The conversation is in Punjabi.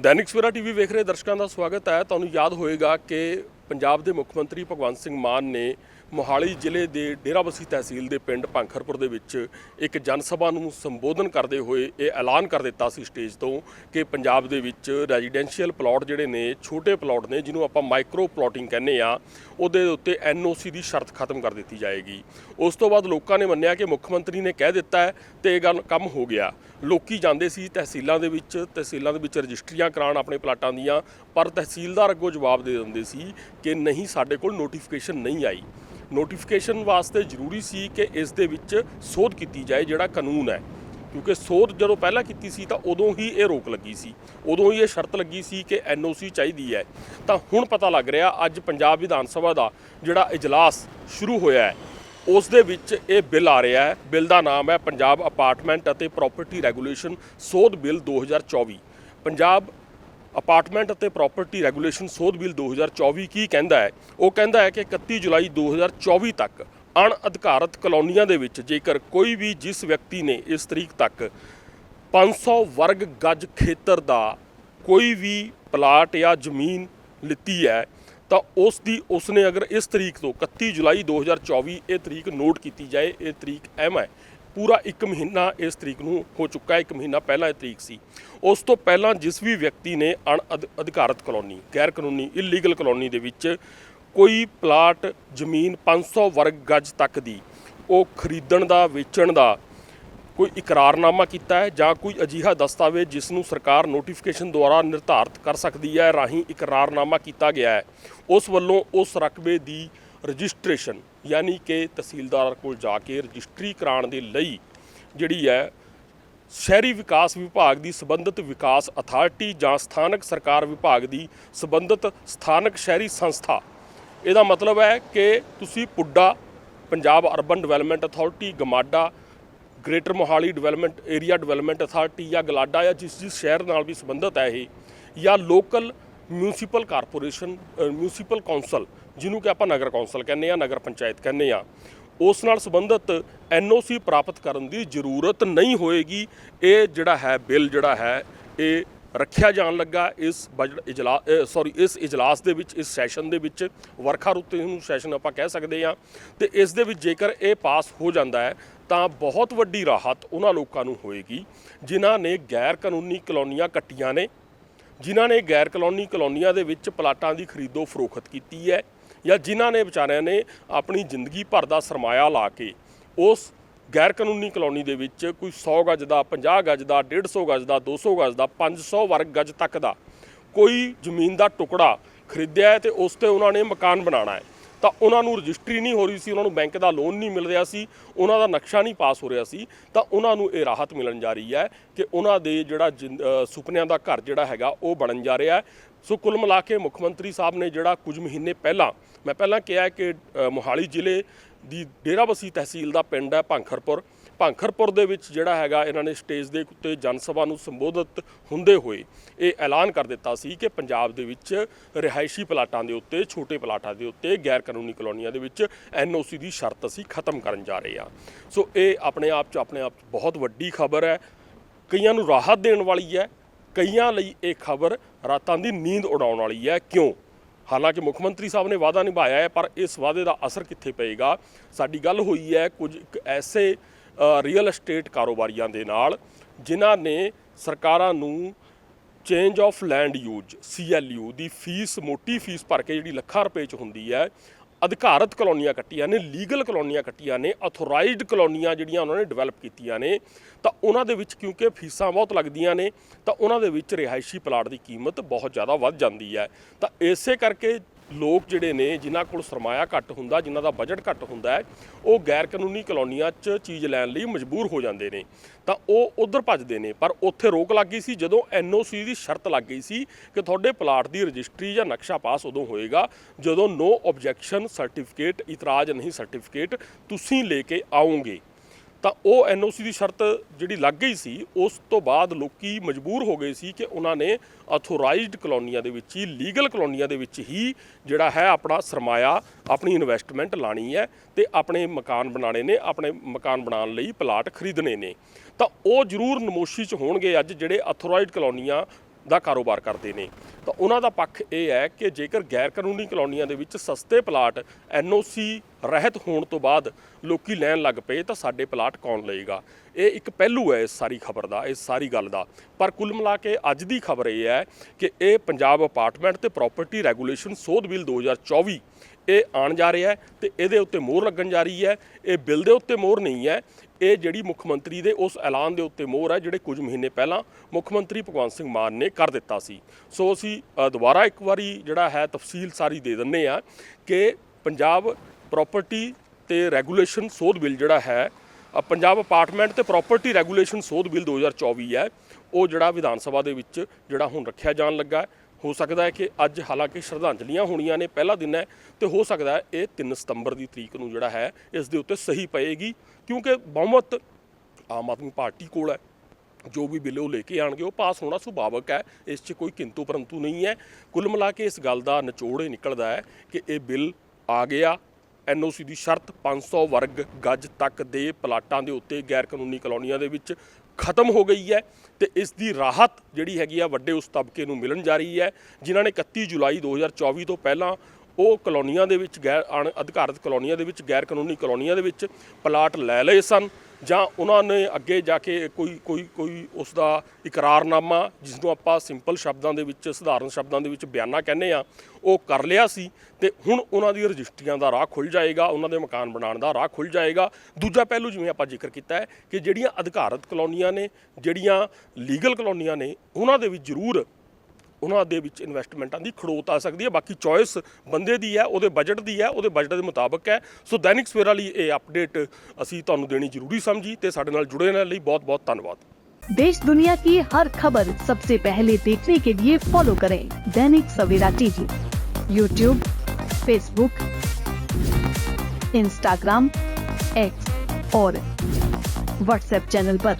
ਦੈਨਿਕ ਸਵੇਰਾ ਟੀਵੀ ਵੇਖ ਰਹੇ ਦਰਸ਼ਕਾਂ ਦਾ ਸਵਾਗਤ ਹੈ। ਤੁਹਾਨੂੰ ਯਾਦ ਹੋਏਗਾ ਕਿ ਪੰਜਾਬ ਦੇ ਮੁੱਖ ਮੰਤਰੀ ਭਗਵੰਤ ਸਿੰਘ ਮਾਨ ਨੇ ਮੋਹਾਲੀ ਜ਼ਿਲ੍ਹੇ ਦੇ ਡੇਰਾਬੱਸੀ ਤਹਿਸੀਲ ਦੇ ਪਿੰਡ ਭਾਂਖਰਪੁਰ ਦੇ ਵਿੱਚ ਇੱਕ ਜਨ ਸਭਾ ਨੂੰ ਸੰਬੋਧਨ ਕਰਦੇ ਹੋਏ ਇਹ ਐਲਾਨ ਕਰ ਦਿੱਤਾ ਸੀ ਸਟੇਜ ਤੋਂ ਕਿ ਪੰਜਾਬ ਦੇ ਵਿੱਚ ਰੈਜ਼ੀਡੈਂਸ਼ੀਅਲ ਪਲਾਟ ਜਿਹੜੇ ਨੇ, ਛੋਟੇ ਪਲਾਟ ਨੇ ਜਿਹਨੂੰ ਆਪਾਂ ਮਾਈਕਰੋ ਪਲਾਟਿੰਗ ਕਹਿੰਦੇ ਆ ਉਹਦੇ ਉੱਤੇ ਐਨਓਸੀ ਦੀ ਸ਼ਰਤ ਖਤਮ ਕਰ ਦਿੱਤੀ ਜਾਏਗੀ। ਉਸ ਤੋਂ ਬਾਅਦ ਲੋਕਾਂ ਨੇ ਮੰਨਿਆ ਕਿ ਮੁੱਖ ਮੰਤਰੀ ਨੇ ਕਹਿ ਦਿੱਤਾ ਹੈ ਤੇ ਇਹ ਗੱਲ ਕੰਮ ਹੋ ਗਿਆ। ਲੋਕੀ ਜਾਂਦੇ ਸੀ ਤਹਿਸੀਲਾਂ ਦੇ ਵਿੱਚ, ਤਹਿਸੀਲਾਂ ਦੇ ਵਿੱਚ ਰਜਿਸਟਰੀਆਂ ਕਰਾਉਣ ਆਪਣੇ ਪਲਾਟਾਂ ਦੀਆਂ, ਪਰ ਤਹਿਸੀਲਦਾਰ ਅੱਗੋਂ ਜਵਾਬ ਦੇ ਦਿੰਦੇ ਸੀ ਕਿ ਨਹੀਂ, ਸਾਡੇ ਕੋਲ ਨੋਟੀਫਿਕੇਸ਼ਨ ਨਹੀਂ ਆਈ। ਨੋਟੀਫਿਕੇਸ਼ਨ ਵਾਸਤੇ ਜ਼ਰੂਰੀ ਸੀ ਕਿ ਇਸ ਦੇ ਵਿੱਚ ਸੋਧ ਕੀਤੀ ਜਾਏ ਜਿਹੜਾ ਕਾਨੂੰਨ ਹੈ। ਕਿਉਂਕਿ ਸੋਧ ਜਦੋਂ ਪਹਿਲਾਂ ਕੀਤੀ ਸੀ ਤਾਂ ਉਦੋਂ ਹੀ ਇਹ ਰੋਕ ਲੱਗੀ ਸੀ। ਉਦੋਂ ਹੀ ਇਹ ਸ਼ਰਤ ਲੱਗੀ ਸੀ ਕਿ ਐਨਓਸੀ ਚਾਹੀਦੀ ਹੈ। ਤਾਂ ਹੁਣ ਪਤਾ ਲੱਗ ਰਿਹਾ, ਅੱਜ ਪੰਜਾਬ ਵਿਧਾਨ ਸਭਾ ਦਾ ਜਿਹੜਾ ਇਜਲਾਸ ਸ਼ੁਰੂ ਹੋਇਆ ਹੈ, ਉਸ ਦੇ ਵਿੱਚ ਇਹ ਬਿੱਲ ਆ ਰਿਹਾ ਹੈ। ਬਿੱਲ ਦਾ ਨਾਮ ਹੈ ਪੰਜਾਬ ਅਪਾਰਟਮੈਂਟ ਅਤੇ ਪ੍ਰਾਪਰਟੀ ਰੈਗੂਲੇਸ਼ਨ ਸੋਧ ਬਿੱਲ 2024 ਪੰਜਾਬ ਅਪਾਰਟਮੈਂਟ ਅਤੇ ਪ੍ਰਾਪਰਟੀ ਰੈਗੂਲੇਸ਼ਨ ਸੋਧ ਬਿੱਲ 2024 ਕੀ ਕਹਿੰਦਾ ਹੈ? ਉਹ ਕਹਿੰਦਾ ਹੈ ਕਿ 31 ਜੁਲਾਈ 2024 ਤੱਕ ਅਣਅਧਿਕਾਰਤ ਕਲੋਨੀਆਂ ਦੇ ਵਿੱਚ ਜੇਕਰ ਕੋਈ ਵੀ ਜਿਸ ਵਿਅਕਤੀ ਨੇ ਇਸ ਤਰੀਕ ਤੱਕ 500 ਵਰਗ ਗੱਜ ਖੇਤਰ ਦਾ ਕੋਈ ਵੀ ਪਲਾਟ ਜਾਂ ਜ਼ਮੀਨ ਲਿੱਤੀ ਹੈ, ਤਾਂ ਉਸ ਦੀ ਉਸਨੇ ਅਗਰ ਇਸ ਤਰੀਕ ਤੋਂ 31 ਜੁਲਾਈ 2024 ਇਹ ਤਰੀਕ ਨੋਟ ਕੀਤੀ ਜਾਏ, ਇਹ ਤਰੀਕ ਅਹਿਮ ਹੈ। ਪੂਰਾ 1 ਮਹੀਨਾ ਇਸ ਤਰੀਕ ਨੂੰ ਹੋ ਚੁੱਕਾ ਹੈ 1 ਮਹੀਨਾ ਪਹਿਲਾਂ ਇਹ ਤਰੀਕ ਸੀ। ਉਸ ਤੋਂ ਪਹਿਲਾਂ ਜਿਸ ਵੀ ਵਿਅਕਤੀ ਨੇ ਅਣਅਧਿਕਾਰਤ ਕਲੋਨੀ ਗੈਰ ਕਾਨੂੰਨੀ ਇਲੀਗਲ ਕਲੋਨੀ ਦੇ ਵਿੱਚ ਕੋਈ ਪਲਾਟ, ਜ਼ਮੀਨ 500 ਵਰਗ ਗਜ ਤੱਕ ਦੀ, ਉਹ ਖਰੀਦਣ ਦਾ, ਵੇਚਣ ਦਾ ਕੋਈ ਇਕਰਾਰਨਾਮਾ ਕੀਤਾ ਹੈ ਜਾਂ ਕੋਈ ਅਜੀਹਾ ਦਸਤਾਵੇਜ਼ ਜਿਸ ਨੂੰ ਸਰਕਾਰ ਨੋਟੀਫਿਕੇਸ਼ਨ ਦੁਆਰਾ ਨਿਰਧਾਰਤ ਕਰ ਸਕਦੀ ਹੈ, ਰਾਹੀਂ ਇਕਰਾਰਨਾਮਾ ਕੀਤਾ ਗਿਆ ਹੈ। ਉਸ ਵੱਲੋਂ ਉਸ ਰਕਬੇ ਦੀ ਰਜਿਸਟ੍ਰੇਸ਼ਨ, ਯਾਨੀ ਕਿ ਤਹਿਸੀਲਦਾਰ ਕੋਲ ਜਾ ਕੇ ਰਜਿਸਟਰੀ ਕਰਾਉਣ ਦੇ ਲਈ ਜਿਹੜੀ ਹੈ ਸ਼ਹਿਰੀ ਵਿਕਾਸ ਵਿਭਾਗ ਦੀ ਸਬੰਧਤ ਵਿਕਾਸ ਅਥਾਰਟੀ ਜਾਂ ਸਥਾਨਕ ਸਰਕਾਰ ਵਿਭਾਗ ਦੀ ਸਬੰਧਤ ਸਥਾਨਕ ਸ਼ਹਿਰੀ ਸੰਸਥਾ। ਇਹਦਾ ਮਤਲਬ ਹੈ ਕਿ ਤੁਸੀਂ PUDA, Punjab urban development authority GMADA greater Mohali development area development authority ਜਾਂ ਗਲਾਡਾ ਜਾਂ ਜਿਸ ਜਿਸ ਸ਼ਹਿਰ ਨਾਲ ਵੀ ਸੰਬੰਧਤ ਹੈ ਇਹ, ਜਾਂ local municipal corporation municipal council, ਜਿਹਨੂੰ ਕਿ ਆਪਾਂ ਨਗਰ ਕੌਂਸਲ ਕਹਿੰਦੇ ਆ ਨਗਰ ਪੰਚਾਇਤ ਕਹਿੰਦੇ ਆ ਉਸ ਨਾਲ ਸੰਬੰਧਤ ਐਨਓਸੀ ਪ੍ਰਾਪਤ ਕਰਨ ਦੀ ਜ਼ਰੂਰਤ ਨਹੀਂ ਹੋਏਗੀ। ਇਹ ਜਿਹੜਾ ਹੈ, ਬਿੱਲ ਜਿਹੜਾ ਹੈ, ਇਹ ਰੱਖਿਆ ਜਾਣ ਲੱਗਾ। ਇਸ ਬਜਟ ਇਜਲਾਸ ਸੌਰੀ ਇਸ ਇਜਲਾਸ ਦੇ ਵਿੱਚ, ਇਸ ਸੈਸ਼ਨ ਦੇ ਵਿੱਚ ਵਰਖਾ ਰੁੱਤ ਨੂੰ ਸੈਸ਼ਨ ਆਪਾਂ ਕਹਿ ਸਕਦੇ ਹਾਂ। ਤੇ ਇਸ ਦੇ ਵਿੱਚ ਜੇਕਰ ਇਹ ਪਾਸ ਹੋ ਜਾਂਦਾ ਹੈ, ਤਾਂ ਬਹੁਤ ਵੱਡੀ ਰਾਹਤ ਉਹਨਾਂ ਲੋਕਾਂ ਨੂੰ ਹੋਏਗੀ, ਜਿਨ੍ਹਾਂ ਨੇ ਗੈਰ ਕਾਨੂੰਨੀ ਕਲੋਨੀਆਂ ਕੱਟੀਆਂ ਨੇ। ਜਿਨ੍ਹਾਂ ਨੇ ਗੈਰ ਕਲੋਨੀ ਕਲੋਨੀਆਂ ਦੇ ਵਿੱਚ ਪਲਾਟਾਂ ਦੀ ਖਰੀਦੋ ਫਰੋਖਤ ਕੀਤੀ ਹੈ ਜਾਂ ਜਿਨ੍ਹਾਂ ਨੇ ਵਿਚਾਰਿਆਂ ਨੇ ਆਪਣੀ ਜ਼ਿੰਦਗੀ ਭਰ ਦਾ ਸਰਮਾਇਆ ਲਾ ਕੇ ਉਸ ਗੈਰ ਕਾਨੂੰਨੀ ਕਲੋਨੀ ਦੇ ਵਿੱਚ ਕੋਈ 100 ਗਜ ਦਾ 50 ਗਜ ਦਾ 150 ਗਜ ਦਾ 200 ਗਜ ਦਾ 500 ਵਰਗ ਗਜ ਤੱਕ ਦਾ ਕੋਈ ਜ਼ਮੀਨ ਦਾ ਟੁਕੜਾ ਖਰੀਦਿਆ ਹੈ ਤੇ ਉਸ ਤੇ ਉਹਨਾਂ ਨੇ ਮਕਾਨ ਬਣਾਉਣਾ ਹੈ। ਤਾਂ ਉਹਨਾਂ ਨੂੰ ਰਜਿਸਟਰੀ ਨਹੀਂ ਹੋ ਰਹੀ ਸੀ, ਉਹਨਾਂ ਨੂੰ ਬੈਂਕ ਦਾ ਲੋਨ ਨਹੀਂ ਮਿਲ ਰਿਹਾ ਸੀ, ਉਹਨਾਂ ਦਾ ਨਕਸ਼ਾ ਨਹੀਂ ਪਾਸ ਹੋ ਰਿਹਾ ਸੀ, ਤਾਂ ਉਹਨਾਂ ਨੂੰ ਇਹ ਰਾਹਤ ਮਿਲਣ ਜਾ ਰਹੀ ਹੈ ਕਿ ਉਹਨਾਂ ਦੇ ਜਿਹੜਾ ਜਿੰਦ- ਸੁਪਨਿਆਂ ਦਾ ਘਰ ਜਿਹੜਾ ਹੈਗਾ ਉਹ ਬਣਨ ਜਾ ਰਿਹਾ ਹੈ। ਸੋ ਕੁੱਲ ਮਿਲਾ ਕੇ ਮੁੱਖ ਮੰਤਰੀ ਸਾਹਿਬ ਨੇ ਜਿਹੜਾ ਕੁਝ ਮਹੀਨੇ ਪਹਿਲਾਂ, ਮੈਂ ਪਹਿਲਾਂ ਕਿਹਾ ਕਿ ਮੋਹਾਲੀ ਜ਼ਿਲ੍ਹੇ ਦੀ ਡੇਰਾਬੱਸੀ ਤਹਿਸੀਲ ਦਾ ਪਿੰਡ ਹੈ ਭਾਂਖਰਪੁਰ। ਭਾਂਖਰਪੁਰ ਦੇ ਵਿੱਚ ਜਿਹੜਾ ਹੈਗਾ ਇਹਨਾਂ ਨੇ ਸਟੇਜ ਦੇ ਉੱਤੇ ਜਨ ਸਭਾ ਨੂੰ ਸੰਬੋਧਿਤ ਹੁੰਦੇ ਹੋਏ ਇਹ ਐਲਾਨ ਕਰ ਦਿੱਤਾ ਸੀ ਕਿ ਪੰਜਾਬ ਦੇ ਵਿੱਚ ਰਿਹਾਇਸ਼ੀ ਪਲਾਟਾਂ ਦੇ ਉੱਤੇ, ਛੋਟੇ ਪਲਾਟਾਂ ਦੇ ਉੱਤੇ ਗੈਰ ਕਾਨੂੰਨੀ ਕਲੋਨੀਆਂ ਦੇ ਵਿੱਚ ਐਨਓਸੀ ਦੀ ਸ਼ਰਤ ਅਸੀਂ ਖਤਮ ਕਰਨ ਜਾ ਰਹੇ ਹਾਂ। ਸੋ ਇਹ ਆਪਣੇ ਆਪ 'ਚ, ਆਪਣੇ ਆਪ 'ਚ ਬਹੁਤ ਵੱਡੀ ਖਬਰ ਹੈ। ਕਈਆਂ ਨੂੰ ਰਾਹਤ ਦੇਣ ਵਾਲੀ ਹੈ, ਕਈਆਂ ਲਈ ਇਹ ਖਬਰ ਰਾਤਾਂ ਦੀ ਨੀਂਦ ਉਡਾਉਣ ਵਾਲੀ ਹੈ। ਕਿਉਂ? ਹਾਲਾਂਕਿ ਮੁੱਖ ਮੰਤਰੀ ਸਾਹਿਬ ਨੇ ਵਾਅਦਾ ਨਿਭਾਇਆ ਹੈ, ਪਰ ਇਸ ਵਾਅਦੇ ਦਾ ਅਸਰ ਕਿੱਥੇ ਪਏਗਾ? ਸਾਡੀ ਗੱਲ ਹੋਈ ਹੈ, ਕੁਝ ਇੱਕ ਐਸੇ ਰੀਅਲ ਏਸਟੇਟ ਕਾਰੋਬਾਰੀਆਂ ਦੇ ਨਾਲ, ਜਿਨ੍ਹਾਂ ਨੇ ਸਰਕਾਰਾਂ ਨੂੰ change of land use CLU the fees ਮੋਟੀ ਫੀਸ ਭਰ ਕੇ ਜਿਹੜੀ ਲੱਖਾਂ ਰੁਪਏ ਚ ਹੁੰਦੀ ਹੈ, ਅਧਿਕਾਰਤ ਕਲੋਨੀਆਂ ਕੱਟੀਆਂ ਨੇ ਲੀਗਲ ਕਲੋਨੀਆਂ ਕੱਟੀਆਂ ਨੇ ਅਥੋਰਾਈਜ਼ਡ ਕਲੋਨੀਆਂ ਜਿਹੜੀਆਂ ਉਹਨਾਂ ਨੇ ਡਿਵੈਲਪ ਕੀਤੀਆਂ ਨੇ, ਤਾਂ ਉਹਨਾਂ ਦੇ ਵਿੱਚ ਕਿਉਂਕਿ ਫੀਸਾਂ ਬਹੁਤ ਲੱਗਦੀਆਂ ਨੇ, ਤਾਂ ਉਹਨਾਂ ਦੇ ਵਿੱਚ ਰਿਹਾਇਸ਼ੀ ਪਲਾਟ ਦੀ ਕੀਮਤ ਬਹੁਤ ਜ਼ਿਆਦਾ ਵੱਧ ਜਾਂਦੀ ਹੈ। ਤਾਂ ਇਸੇ ਕਰਕੇ ਲੋਕ ਜਿਹੜੇ ਨੇ, ਜਿਨ੍ਹਾਂ ਕੋਲ ਸਰਮਾਇਆ ਘੱਟ ਹੁੰਦਾ, ਜਿਨ੍ਹਾਂ ਦਾ ਬਜਟ ਘੱਟ ਹੁੰਦਾ ਹੈ, ਉਹ ਗੈਰ ਕਾਨੂੰਨੀ ਕਲੋਨੀਆਂ 'ਚ ਚੀਜ਼ ਲੈਣ ਲਈ ਮਜਬੂਰ ਹੋ ਜਾਂਦੇ ਨੇ। ਤਾਂ ਉਹ ਉਧਰ ਭੱਜਦੇ ਨੇ, ਪਰ ਉੱਥੇ ਰੋਕ ਲੱਗ ਗਈ ਸੀ, ਜਦੋਂ ਐਨਓਸੀ ਦੀ ਸ਼ਰਤ ਲੱਗ ਗਈ ਸੀ ਕਿ ਤੁਹਾਡੇ ਪਲਾਟ ਦੀ ਰਜਿਸਟਰੀ ਜਾਂ ਨਕਸ਼ਾ ਪਾਸ ਉਦੋਂ ਹੋਏਗਾ, ਜਦੋਂ ਨੋ ਆਬਜੈਕਸ਼ਨ ਸਰਟੀਫਿਕੇਟ ਇਤਰਾਜ਼ ਨਹੀਂ ਸਰਟੀਫਿਕੇਟ ਤੁਸੀਂ ਲੈ ਕੇ ਆਓਗੇ। ਤਾਂ ਉਹ ਐਨਓਸੀ ਦੀ ਸ਼ਰਤ ਜਿਹੜੀ ਲੱਗ ਗਈ ਸੀ, ਉਸ ਤੋਂ ਬਾਅਦ ਲੋਕੀ ਮਜਬੂਰ ਹੋ ਗਏ ਸੀ ਕਿ ਉਹਨਾਂ ਨੇ ਅਥੋਰਾਈਜ਼ਡ ਕਲੋਨੀਆਂ ਦੇ ਵਿੱਚ ਹੀ ਲੀਗਲ ਕਲੋਨੀਆਂ ਦੇ ਵਿੱਚ ਹੀ ਜਿਹੜਾ ਹੈ ਆਪਣਾ ਸਰਮਾਇਆ, ਆਪਣੀ ਇਨਵੈਸਟਮੈਂਟ ਲਾਣੀ ਹੈ ਤੇ ਆਪਣੇ ਮਕਾਨ ਬਣਾਉਣੇ ਨੇ, ਆਪਣੇ ਮਕਾਨ ਬਣਾਉਣ ਲਈ ਪਲਾਟ ਖਰੀਦਣੇ ਨੇ। ਤਾਂ ਉਹ ਜ਼ਰੂਰ ਨਮੋਸ਼ੀ ਚ ਹੋਣਗੇ ਅੱਜ ਜਿਹੜੇ ਅਥੋਰਾਈਜ਼ਡ ਕਲੋਨੀਆਂ ਦਾ ਕਾਰੋਬਾਰ ਕਰਦੇ ਨੇ। ਤਾਂ ਉਹਨਾਂ ਦਾ ਪੱਖ ਇਹ ਹੈ ਕਿ ਜੇਕਰ ਗੈਰ ਕਾਨੂੰਨੀ ਕਲੋਨੀਆਂ ਦੇ ਵਿੱਚ ਸਸਤੇ ਪਲਾਟ ਐਨਓਸੀ ਰਹਿਤ ਹੋਣ ਤੋਂ ਬਾਅਦ ਲੋਕੀ ਲੈਣ ਲੱਗ ਪਏ ਤਾਂ ਸਾਡੇ ਪਲਾਟ ਕੌਣ ਲਏਗਾ? ਇਹ ਇੱਕ ਪਹਿਲੂ ਹੈ ਇਸ ਸਾਰੀ ਖਬਰ ਦਾ, ਇਸ ਸਾਰੀ ਗੱਲ ਦਾ। ਪਰ ਕੁੱਲ ਮਿਲਾ ਕੇ ਅੱਜ ਦੀ ਖਬਰ ਇਹ ਹੈ ਕਿ ਇਹ ਪੰਜਾਬ ਅਪਾਰਟਮੈਂਟ ਤੇ ਪ੍ਰਾਪਰਟੀ ਰੈਗੂਲੇਸ਼ਨ ਸੋਧ ਬਿੱਲ 2024 ਇਹ ਆਉਣ ਜਾ ਰਿਹਾ ਹੈ ਤੇ ਇਹਦੇ ਉੱਤੇ ਮੋਹਰ ਲੱਗਣ ਜਾ ਰਹੀ ਹੈ। ਇਹ ਬਿੱਲ ਦੇ ਉੱਤੇ ਮੋਹਰ ਨਹੀਂ ਹੈ। ਇਹ ਜਿਹੜੀ ਮੁੱਖ ਮੰਤਰੀ ਦੇ ਉਸ ਐਲਾਨ ਦੇ ਉੱਤੇ ਮੋਹਰ ਹੈ ਜਿਹੜੇ ਕੁਝ ਮਹੀਨੇ ਪਹਿਲਾਂ ਮੁੱਖ ਮੰਤਰੀ ਭਗਵੰਤ ਸਿੰਘ ਮਾਨ ਨੇ ਕਰ ਦਿੱਤਾ ਸੀ। ਸੋ ਅਸੀਂ ਦੁਬਾਰਾ ਇੱਕ ਵਾਰੀ ਜਿਹੜਾ ਹੈ ਤਫਸੀਲ ਸਾਰੀ ਦੇ ਦਿੰਨੇ ਆ ਕਿ ਪੰਜਾਬ ਪ੍ਰਾਪਰਟੀ ਤੇ ਰੈਗੂਲੇਸ਼ਨ ਸੋਧ ਬਿੱਲ ਜਿਹੜਾ ਹੈ ਪੰਜਾਬ ਅਪਾਰਟਮੈਂਟ ਤੇ ਪ੍ਰਾਪਰਟੀ ਰੈਗੂਲੇਸ਼ਨ ਸੋਧ ਬਿੱਲ 2024 ਹੈ, ਉਹ ਜਿਹੜਾ ਵਿਧਾਨ ਸਭਾ ਦੇ ਵਿੱਚ ਜਿਹੜਾ ਹੁਣ ਰੱਖਿਆ ਜਾਣ ਲੱਗਾ ਹੋ। ਸਕਦਾ ਹੈ ਕਿ ਅੱਜ ਹਾਲਾਂਕਿ ਸ਼ਰਧਾਂਜਲੀਆਂ ਹੋਣੀਆਂ ਨੇ ਪਹਿਲਾ ਦਿਨ ਹੈ ਤੇ ਹੋ ਸਕਦਾ ਹੈ ਇਹ 3 ਸਤੰਬਰ ਦੀ ਤਰੀਕ ਨੂੰ ਜਿਹੜਾ ਹੈ, ਇਸ ਦੇ ਉੱਤੇ ਸਹੀ ਪਏਗੀ, ਕਿਉਂਕਿ ਬਹੁਮਤ ਆਮ ਆਦਮੀ ਪਾਰਟੀ ਕੋਲ ਹੈ। ਜੋ ਵੀ ਬਿੱਲ ਉਹ ਲੈ ਕੇ ਆਣਗੇ, ਉਹ ਪਾਸ ਹੋਣਾ ਸੁਭਾਵਕ ਹੈ, ਇਸ 'ਚ ਕੋਈ ਕਿੰਤੂ ਪਰੰਤੂ ਨਹੀਂ ਹੈ। ਕੁੱਲ ਮਿਲਾ ਕੇ ਇਸ ਗੱਲ ਦਾ ਨਿਚੋੜ ਇਹ ਨਿਕਲਦਾ ਹੈ ਕਿ ਇਹ ਬਿੱਲ ਆ ਗਿਆ ਐਨਓਸੀ ਦੀ ਸ਼ਰਤ 500 ਵਰਗ ਗੱਜ ਤੱਕ ਦੇ ਪਲਾਟਾਂ ਦੇ ਉੱਤੇ ਗੈਰ ਕਾਨੂੰਨੀ ਕਲੋਨੀਆਂ ਦੇ ਵਿੱਚ ਖਤਮ ਹੋ ਗਈ ਹੈ ਤੇ ਇਸ ਦੀ ਰਾਹਤ ਜਿਹੜੀ ਹੈਗੀ ਆ ਵੱਡੇ ਉਸ ਤਬਕੇ ਨੂੰ ਮਿਲਣ ਜਾ ਰਹੀ ਹੈ, ਜਿਨ੍ਹਾਂ ਨੇ 31 ਜੁਲਾਈ 2024 ਤੋਂ ਪਹਿਲਾਂ ਉਹ ਕਲੋਨੀਆਂ ਦੇ ਵਿੱਚ ਗੈਰ ਅਣ ਅਧਿਕਾਰਤ ਕਲੋਨੀਆਂ ਦੇ ਵਿੱਚ ਗੈਰ ਕਾਨੂੰਨੀ ਕਲੋਨੀਆਂ ਦੇ ਵਿੱਚ ਪਲਾਟ ਲੈ ਲਏ ਸਨ ਜਾਂ ਉਹਨਾਂ ਨੇ ਅੱਗੇ ਜਾ ਕੇ ਕੋਈ ਕੋਈ ਕੋਈ ਉਸ ਦਾ ਇਕਰਾਰਨਾਮਾ ਜਿਸ ਨੂੰ ਆਪਾਂ ਸਿੰਪਲ ਸ਼ਬਦਾਂ ਦੇ ਵਿੱਚ, ਸਧਾਰਨ ਸ਼ਬਦਾਂ ਦੇ ਵਿੱਚ ਬਿਆਨਾ ਕਹਿੰਦੇ ਆ ਉਹ ਕਰ ਲਿਆ ਸੀ ਤੇ ਹੁਣ ਉਹਨਾਂ ਦੀ ਰਜਿਸਟਰੀਆਂ ਦਾ ਰਾਹ ਖੁੱਲ ਜਾਏਗਾ, ਉਹਨਾਂ ਦੇ ਮਕਾਨ ਬਣਾਉਣ ਦਾ ਰਾਹ ਖੁੱਲ ਜਾਏਗਾ। ਦੂਜਾ ਪਹਿਲੂ ਜਿਵੇਂ ਆਪਾਂ ਜ਼ਿਕਰ ਕੀਤਾ ਹੈ ਕਿ ਜਿਹੜੀਆਂ ਅਧਿਕਾਰਤ ਕਲੋਨੀਆਂ ਨੇ, ਜਿਹੜੀਆਂ ਲੀਗਲ ਕਲੋਨੀਆਂ ਨੇ, ਉਹਨਾਂ ਦੇ ਵਿੱਚ ਜ਼ਰੂਰ ਉਹਨਾਂ ਦੇ ਵਿੱਚ ਇਨਵੈਸਟਮੈਂਟਾਂ ਦੀ ਖੜੋਤ ਆ ਸਕਦੀ ਹੈ ਬਾਕੀ ਚੋਇਸ ਬੰਦੇ ਦੀ ਹੈ ਉਹਦੇ ਬਜਟ ਦੀ ਹੈ ਉਹਦੇ ਬਜਟ ਦੇ ਮੁਤਾਬਕ ਹੈ ਸੋ ਦੈਨਿਕ ਸਵੇਰਾ ਲਈ ਇਹ ਅਪਡੇਟ ਅਸੀਂ ਤੁਹਾਨੂੰ ਦੇਣੀ ਜ਼ਰੂਰੀ ਸਮਝੀ ਤੇ ਸਾਡੇ ਨਾਲ ਜੁੜੇ ਰਹਿਣ ਲਈ ਬਹੁਤ ਬਹੁਤ ਧੰਨਵਾਦ देश दुनिया की हर खबर सबसे पहले देखने के लिए फॉलो करें Dainik Savera TV YouTube Facebook Instagram X और व्हाट्सएप चैनल पर।